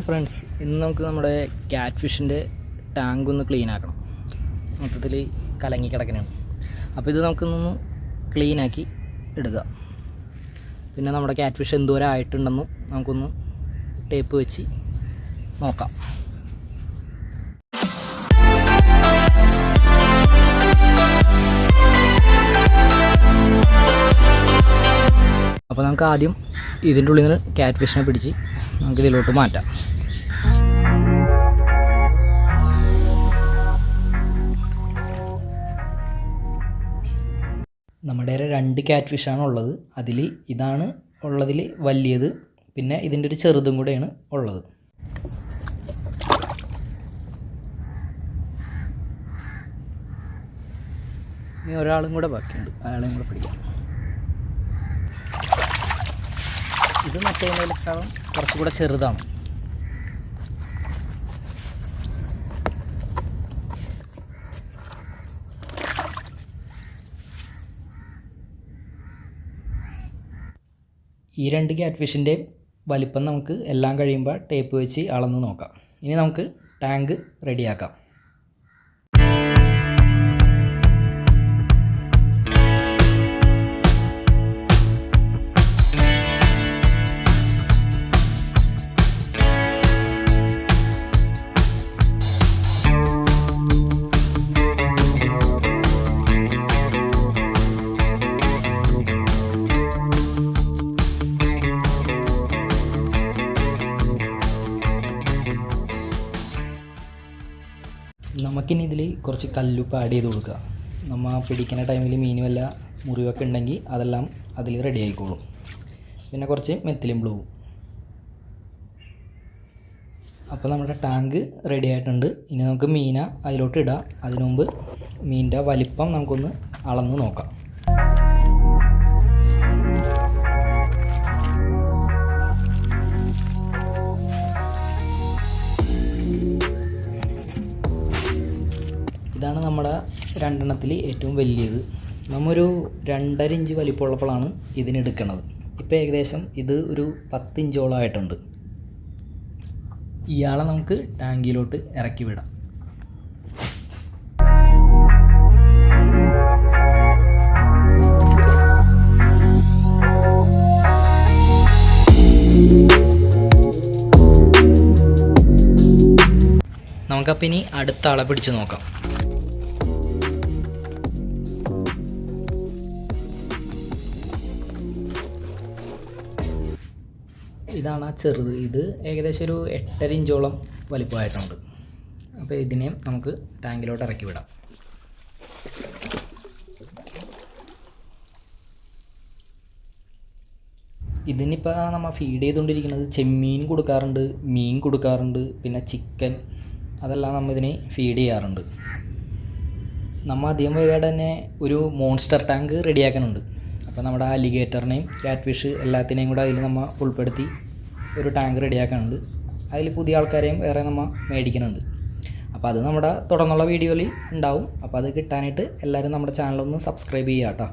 Friends ഇന്ന് നമുക്ക് നമ്മുടെ ക്യാറ്റ് ഫിഷിന്റെ ടാങ്ക് ഒന്ന് ക്ലീൻ ആക്കണം. മൊത്തത്തിൽ കലങ്ങി കിടക്കണതാണ് അപ്പോൾ ഇത് നമുക്കൊന്ന് ക്ലീൻ ആക്കി ഇടുക. പിന്നെ നമ്മുടെ ക്യാറ്റ് ഫിഷ് എന്തോരം ആയിട്ടുണ്ടെന്നും നമുക്കൊന്ന് ടേപ്പ് വെച്ച് നോക്കാം. അപ്പോൾ നമുക്ക് ആദ്യം ഇതിന്റെ ഉള്ളിൽ നിന്ന് ക്യാറ്റ് ഫിഷിനെ പിടിച്ച് നമുക്ക് ഇതിലോട്ട് മാറ്റാം. നമ്മുടെ രണ്ട് ക്യാറ്റ് ഫിഷാണ് ഉള്ളത്. അതിൽ ഇതാണ് ഉള്ളതിൽ വലിയത്. പിന്നെ ഇതിന്റെ ഒരു ചെറുതും കൂടെയാണ് ഉള്ളത്. ഇനി ഒരാളും കൂടെ ബാക്കിയുണ്ട്. അയാളെയും കൂടെ പിടിക്കാം. ഇത് മറ്റേതിനേക്കാളും കുറച്ചുകൂടെ ചെറുതാണ്. ഈ രണ്ട് ക്യാറ്റ് ഫിഷിന്റെയും വലിപ്പം നമുക്ക് എല്ലാം കഴിയുമ്പോൾ ടേപ്പ് വെച്ച് അളന്ന് നോക്കാം. ഇനി നമുക്ക് ടാങ്ക് റെഡിയാക്കാം നമുക്കിനി ഇതിൽ കുറച്ച് കല്ലുപ്പ് ആഡ് ചെയ്ത് കൊടുക്കുക. നമ്മൾ പിടിക്കുന്ന ടൈമിൽ മീൻ വല്ല മുറിവൊക്കെ ഉണ്ടെങ്കിൽ അതെല്ലാം അതിൽ റെഡി ആയിക്കോളും. പിന്നെ കുറച്ച് മെത്തിലും ബ്ലൂവും അപ്പോൾ നമ്മുടെ ടാങ്ക് റെഡി ആയിട്ടുണ്ട്. ഇനി നമുക്ക് മീന അതിലോട്ട് ഇടാം. അതിനുമുമ്പ് മീനിന്റെ വലിപ്പം നമുക്കൊന്ന് അളന്ന് നോക്കാം. ഇതാണ് നമ്മുടെ രണ്ടെണ്ണത്തിൽ ഏറ്റവും വലിയത്. നമ്മൊരു രണ്ടര ഇഞ്ച് വലിപ്പമുള്ളപ്പോഴാണ് ഇതിനെടുക്കണത്. ഇപ്പോൾ ഏകദേശം ഇത് ഒരു പത്ത് ഇഞ്ചോളം ആയിട്ടുണ്ട്. ഇയാളെ നമുക്ക് ടാങ്കിലോട്ട് ഇറക്കി വിടാം. നമുക്കപ്പം ഇനി അടുത്ത ആളെ പിടിച്ച് നോക്കാം. ഇതാണ് ആ ചെറുത്. ഇത് ഏകദേശം ഒരു എട്ടര ഇഞ്ചോളം വലിപ്പമായിട്ടുണ്ട്. അപ്പോൾ ഇതിനെ നമുക്ക് ടാങ്കിലോട്ട് ഇറക്കി വിടാം. ഇതിനിപ്പോൾ നമ്മൾ ഫീഡ് ചെയ്തുകൊണ്ടിരിക്കുന്നത് ചെമ്മീൻ കൊടുക്കാറുണ്ട് മീൻ കൊടുക്കാറുണ്ട് പിന്നെ ചിക്കൻ അതെല്ലാം നമ്മൾ ഇതിനെ ഫീഡ് ചെയ്യാറുണ്ട്. നമ്മൾ അധികം വൈകാതെ തന്നെ ഒരു മോൺസ്റ്റർ ടാങ്ക് റെഡിയാക്കുന്നുണ്ട് അപ്പോൾ നമ്മുടെ അലിഗേറ്ററിനെയും ക്യാറ്റ് ഫിഷ് എല്ലാത്തിനെയും കൂടെ അതിൽ നമ്മൾ ഉൾപ്പെടുത്തി ഒരു ടാങ്ക് റെഡിയാക്കുന്നുണ്ട് അതിൽ പുതിയ ആൾക്കാരെയും വേറെ നമ്മൾ മേടിക്കുന്നുണ്ട്. അപ്പോൾ അത് നമ്മുടെ തുടർന്നുള്ള വീഡിയോയിൽ ഉണ്ടാവും. അപ്പോൾ അത് കിട്ടാനായിട്ട് എല്ലാവരും നമ്മുടെ ചാനലൊന്ന് സബ്സ്ക്രൈബ് ചെയ്യാം കേട്ടോ.